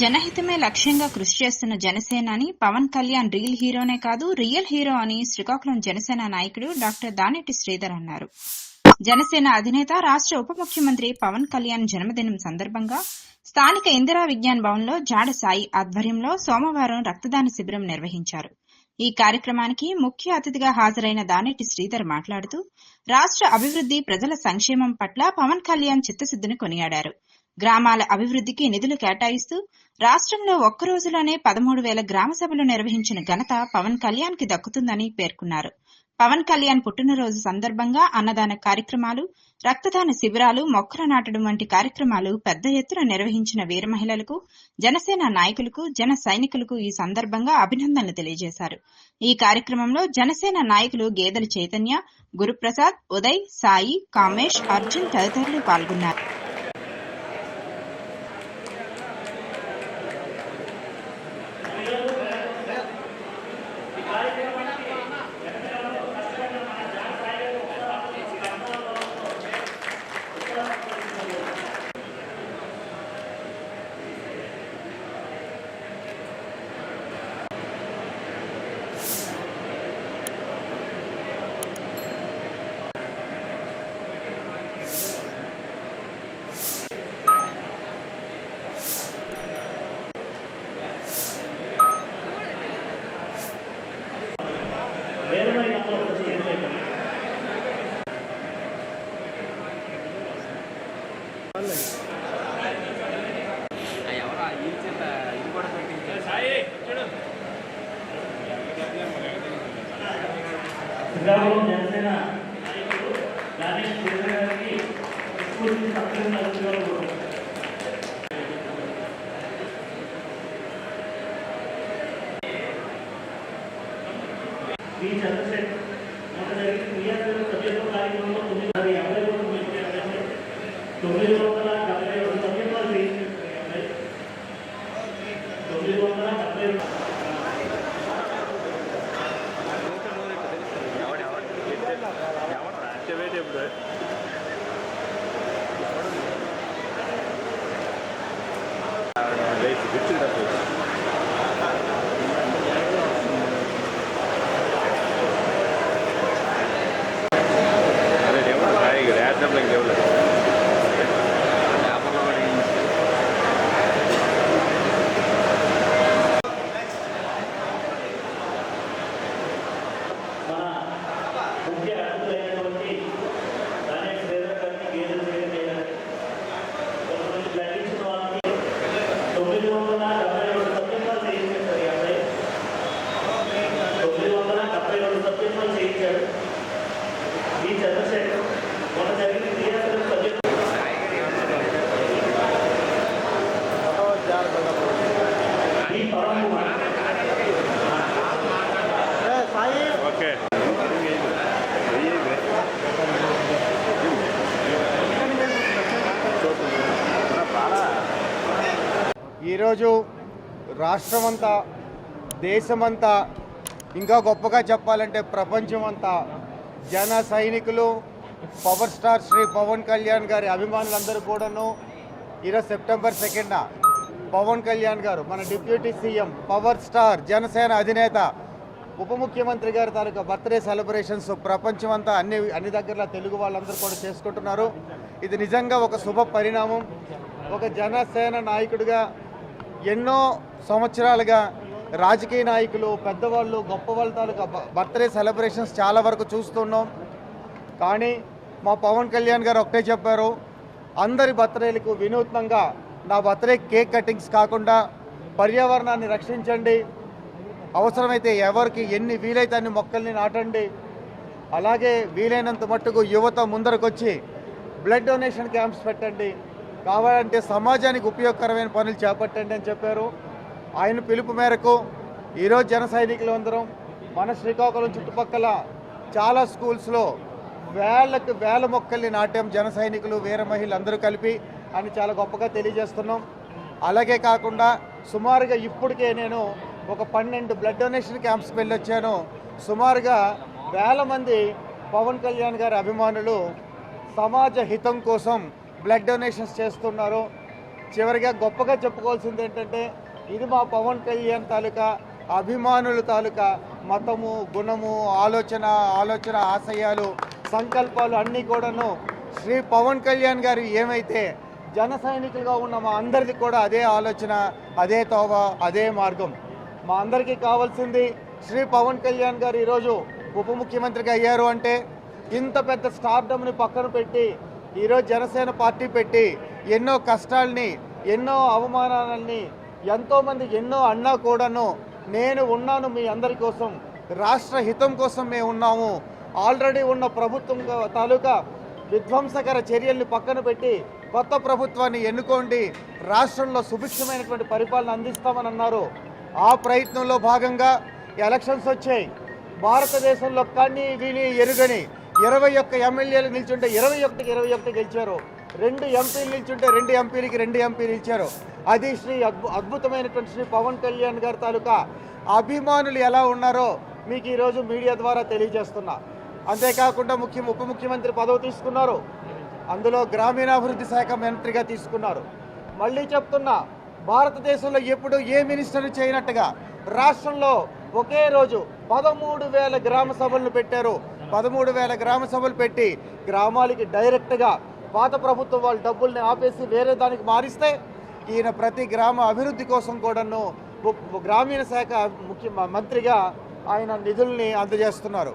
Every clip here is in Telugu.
జనహితమే లక్ష్యంగా కృషి చేస్తున్న జనసేనాని పవన్ కళ్యాణ్ రియల్ హీరోనే కాదు రియల్ హీరో అని శ్రీకాకుళం జనసేన నాయకుడు డాక్టర్ దానెట్టి శ్రీధర్ అన్నారు. జనసేన అధినేత రాష్ట్ర ఉప ముఖ్యమంత్రి పవన్ కళ్యాణ్ జన్మదినం సందర్భంగా స్థానిక ఇందిరా విజ్ఞాన్ భవన్లో జాడ సాయి ఆధ్వర్యంలో సోమవారం రక్తదాన శిబిరం నిర్వహించారు. ఈ కార్యక్రమానికి ముఖ్య అతిథిగా హాజరైన దానెట్టి శ్రీధర్ మాట్లాడుతూ రాష్ట్ర అభివృద్ధి ప్రజల సంక్షేమం పట్ల పవన్ కళ్యాణ్ చిత్తశుద్ధిని కొనియాడారు. గ్రామాల అభివృద్ధికి నిధులు కేటాయిస్తూ రాష్ట్రంలో ఒక్క రోజులోనే పదమూడు వేల గ్రామ సభలు నిర్వహించిన ఘనత పవన్ కళ్యాణ్కి దక్కుతుందని పేర్కొన్నారు. పవన్ కళ్యాణ్ పుట్టినరోజు సందర్భంగా అన్నదాన కార్యక్రమాలు రక్తదాన శిబిరాలు మొక్కలు నాటడం వంటి కార్యక్రమాలు పెద్ద ఎత్తున నిర్వహించిన వీర మహిళలకు జనసేన నాయకులకు జన సైనికులకు ఈ సందర్భంగా అభినందనలు తెలియజేశారు. ఈ కార్యక్రమంలో జనసేన నాయకులు గేదెల చైతన్య గురుప్రసాద్ ఉదయ్ సాయి కామేష్ అర్జున్ తదితరులు పాల్గొన్నారు ఎవరో ఆ ఈ చేత ఇది కూడా పెట్టించారు శ్రీకాకుళం జనసేన నాయకులు దానేష్ శ్రీధర్ గారికి స్ఫూర్తి సత్కరణ ఈరోజు రాష్ట్రమంతా దేశమంతా ఇంకా గొప్పగా చెప్పాలంటే ప్రపంచమంతా జన సైనికులు పవర్ స్టార్ శ్రీ పవన్ కళ్యాణ్ గారి అభిమానులందరూ కూడాను ఈరోజు సెప్టెంబర్ సెకండ్న పవన్ కళ్యాణ్ గారు మన deputy CM power star Janasena అధినేత ఉప ముఖ్యమంత్రి గారి తాలూకా బర్త్డే సెలబ్రేషన్స్ ప్రపంచమంతా అన్ని అన్ని దగ్గర తెలుగు వాళ్ళందరూ కూడా చేసుకుంటున్నారు. ఇది నిజంగా ఒక శుభ పరిణామం. ఒక జనసేన నాయకుడిగా ఎన్నో సంవత్సరాలుగా రాజకీయ నాయకులు పెద్దవాళ్ళు గొప్ప వాళ్ళ తాలూకా బర్త్డే సెలబ్రేషన్స్ చాలా వరకు చూస్తున్నాం. కానీ మా పవన్ కళ్యాణ్ గారు ఒకటే చెప్పారు అందరి బర్త్డేలకు వినూత్నంగా నా బర్త్డే కేక్ కటింగ్స్ కాకుండా పర్యావరణాన్ని రక్షించండి. అవసరమైతే ఎవరికి ఎన్ని వీలైతే అన్ని మొక్కల్ని నాటండి. అలాగే వీలైనంత మట్టుకు యువత ముందరకొచ్చి బ్లడ్ డొనేషన్ క్యాంప్స్ పెట్టండి. కావాలంటే సమాజానికి ఉపయోగకరమైన పనులు చేపట్టండి అని చెప్పారు. ఆయన పిలుపు మేరకు ఈరోజు జన సైనికులు అందరం మన శ్రీకాకుళం చుట్టుపక్కల చాలా స్కూల్స్లో వేలకు వేల మొక్కల్ని నాట్యం జన సైనికులు వీర మహిళలు అందరూ కలిపి అని చాలా గొప్పగా తెలియజేస్తున్నాం. అలాగే కాకుండా సుమారుగా ఇప్పటికే నేను ఒక పన్నెండు బ్లడ్ డొనేషన్ క్యాంప్స్కి వెళ్ళొచ్చాను. సుమారుగా వేల మంది పవన్ కళ్యాణ్ గారి అభిమానులు సమాజ హితం కోసం బ్లడ్ డొనేషన్స్ చేస్తున్నారు. చివరిగా గొప్పగా చెప్పుకోవాల్సింది ఏంటంటే ఇది మా పవన్ కళ్యాణ్ తాలూకా అభిమానుల తాలూకా మతము గుణము ఆలోచన ఆలోచన ఆశయాలు సంకల్పాలు అన్నీ కూడాను శ్రీ పవన్ కళ్యాణ్ గారు ఏమైతే జన సైనికులుగా ఉన్న మా అందరిది కూడా అదే ఆలోచన అదే తోవ అదే మార్గం. మా అందరికీ కావాల్సింది శ్రీ పవన్ కళ్యాణ్ గారు ఈరోజు ఉప ముఖ్యమంత్రిగా అయ్యారు అంటే ఇంత పెద్ద స్టార్డమ్ని పక్కన పెట్టి ఈరోజు జనసేన పార్టీ పెట్టి ఎన్నో కష్టాల్ని ఎన్నో అవమానాలని ఎంతోమంది ఎన్నో అన్నా కూడాను నేను ఉన్నాను మీ అందరి కోసం రాష్ట్ర హితం కోసం మేము ఉన్నాము. ఆల్రెడీ ఉన్న ప్రభుత్వం తాలూకా విధ్వంసకర చర్యల్ని పక్కన పెట్టి కొత్త ప్రభుత్వాన్ని ఎన్నుకోండి రాష్ట్రంలో సుభిక్షమైనటువంటి పరిపాలన అందిస్తామని అన్నారు. ఆ ప్రయత్నంలో భాగంగా ఎలక్షన్స్ వచ్చాయి. భారతదేశంలో కానీ విని ఎరుగని ఇరవై ఒక్క ఎమ్మెల్యేలు నిల్చుంటే ఇరవై ఒకటికి ఇరవై ఒకటి గెలిచారు. రెండు ఎంపీలు నిల్చుంటే రెండు ఎంపీలకి రెండు ఎంపీలు ఇచ్చారు అది శ్రీ అద్భు- అద్భుతమైనటువంటి శ్రీ పవన్ కళ్యాణ్ గారి తాలూకా అభిమానులు ఎలా ఉన్నారో మీకు ఈరోజు మీడియా ద్వారా తెలియజేస్తున్నా. అంతేకాకుండా ముఖ్య ఉప ముఖ్యమంత్రి పదవి తీసుకున్నారు. అందులో గ్రామీణాభివృద్ధి శాఖ మంత్రిగా తీసుకున్నారు. మళ్ళీ చెప్తున్నా భారతదేశంలో ఎప్పుడు ఏ మినిస్టర్ చేయనట్టుగా రాష్ట్రంలో ఒకే రోజు పదమూడు వేల గ్రామ సభలను పెట్టారు. పదమూడు వేల గ్రామ సభలు పెట్టి గ్రామాలకి డైరెక్ట్గా పాత ప్రభుత్వం వాళ్ళ డబ్బుల్ని ఆపేసి వేరే దానికి మారిస్తే ఈయన ప్రతి గ్రామ అభివృద్ధి కోసం కూడాను గ్రామీణ శాఖ ముఖ్య మంత్రిగా ఆయన నిధుల్ని అందజేస్తున్నారు.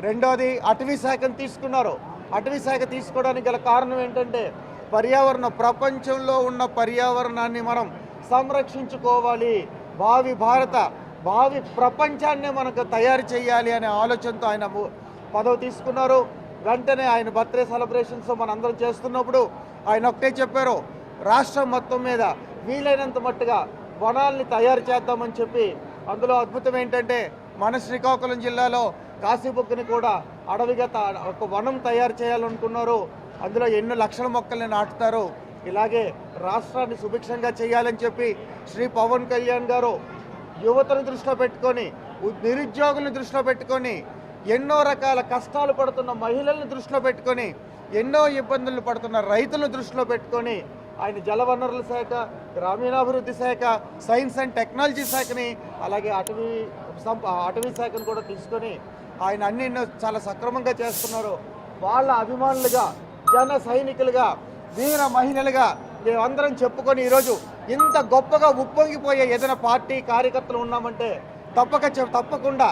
రెండోది అటవీ శాఖను తీసుకున్నారు. అటవీ శాఖ తీసుకోవడానికి గల కారణం ఏంటంటే పర్యావరణ ప్రపంచంలో ఉన్న పర్యావరణాన్ని మనం సంరక్షించుకోవాలి. భావి భారత భావి ప్రపంచాన్ని మనకు తయారు చేయాలి అనే ఆలోచనతో ఆయన ము- పదవి తీసుకున్నారు. వెంటనే ఆయన బర్త్డే సెలబ్రేషన్స్ మనందరం చేస్తున్నప్పుడు ఆయన ఒకటే చెప్పారు రాష్ట్రం మొత్తం మీద వీలైనంత మట్టుగా వనాల్ని తయారు చేద్దామని చెప్పి. అందులో అద్భుతం ఏంటంటే మన శ్రీకాకుళం జిల్లాలో కాశీబుక్కుని కూడా అడవిగా తా- ఒక వనం తయారు చేయాలనుకున్నారు. అందులో ఎన్నో లక్షల మొక్కల్ని నాటుతారు. ఇలాగే రాష్ట్రాన్ని సుభిక్షంగా చేయాలని చెప్పి శ్రీ పవన్ కళ్యాణ్ గారు యువతను దృష్టిలో పెట్టుకొని నిరుద్యోగులను దృష్టిలో పెట్టుకొని ఎన్నో రకాల కష్టాలు పడుతున్న మహిళలను దృష్టిలో పెట్టుకొని ఎన్నో ఇబ్బందులు పడుతున్న రైతులను దృష్టిలో పెట్టుకొని ఆయన జలవనరుల శాఖ గ్రామీణాభివృద్ధి శాఖ సైన్స్ అండ్ టెక్నాలజీ శాఖని అలాగే అటవీ అటవీ శాఖను కూడా తీసుకొని ఆయన అన్ని చాలా సక్రమంగా చేస్తున్నారు. వాళ్ళ అభిమానులుగా జన సైనికులుగా వీర మహిళలుగా మేమందరం చెప్పుకొని ఈరోజు ఇంత గొప్పగా ఉప్పొంగిపోయే ఏదైనా పార్టీ కార్యకర్తలు ఉన్నామంటే తప్పక తప్పకుండా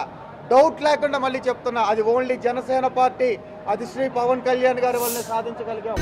డౌట్ లేకుండా మళ్ళీ చెప్తున్నా అది ఓన్లీ జనసేన పార్టీ అది శ్రీ పవన్ కళ్యాణ్ గారి వల్లనే సాధించగలిగాం.